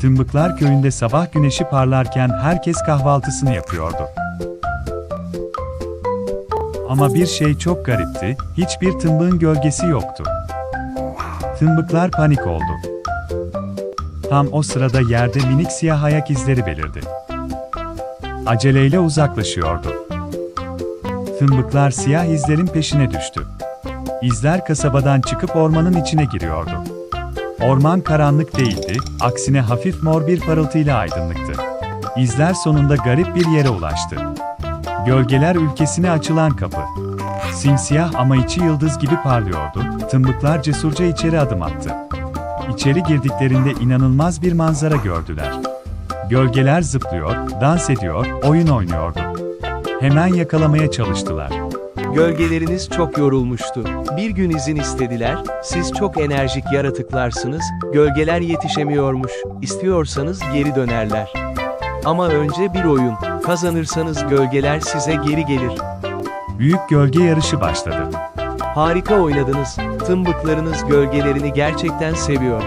Tımbıklar köyünde sabah güneşi parlarken herkes kahvaltısını yapıyordu. Ama bir şey çok garipti, hiçbir tımbığın gölgesi yoktu. Tımbıklar panik oldu. Tam o sırada yerde minik siyah ayak izleri belirdi. Aceleyle uzaklaşıyordu. Tımbıklar siyah izlerin peşine düştü. İzler kasabadan çıkıp ormanın içine giriyordu. Orman karanlık değildi, aksine hafif mor bir parıltıyla aydınlıktı. İzler sonunda garip bir yere ulaştı. Gölgeler ülkesine açılan kapı. Simsiyah ama içi yıldız gibi parlıyordu, tımbıklar cesurca içeri adım attı. İçeri girdiklerinde inanılmaz bir manzara gördüler. Gölgeler zıplıyor, dans ediyor, oyun oynuyordu. Hemen yakalamaya çalıştılar. Gölgeleriniz çok yorulmuştu. Bir gün izin istediler, siz çok enerjik yaratıklarsınız, gölgeler yetişemiyormuş, istiyorsanız geri dönerler. Ama önce bir oyun, kazanırsanız gölgeler size geri gelir. Büyük gölge yarışı başladı. Harika oynadınız, tımbıklarınız gölgelerini gerçekten seviyor.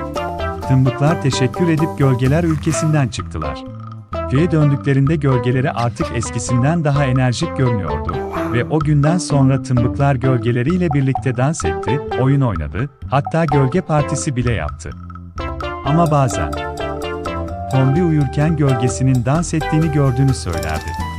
Tımbıklar teşekkür edip gölgeler ülkesinden çıktılar. Köye döndüklerinde gölgeleri artık eskisinden daha enerjik görünüyordu ve o günden sonra tımbıklar gölgeleriyle birlikte dans etti, oyun oynadı, hatta gölge partisi bile yaptı. Ama bazen Tombi uyurken gölgesinin dans ettiğini gördüğünü söylerdi.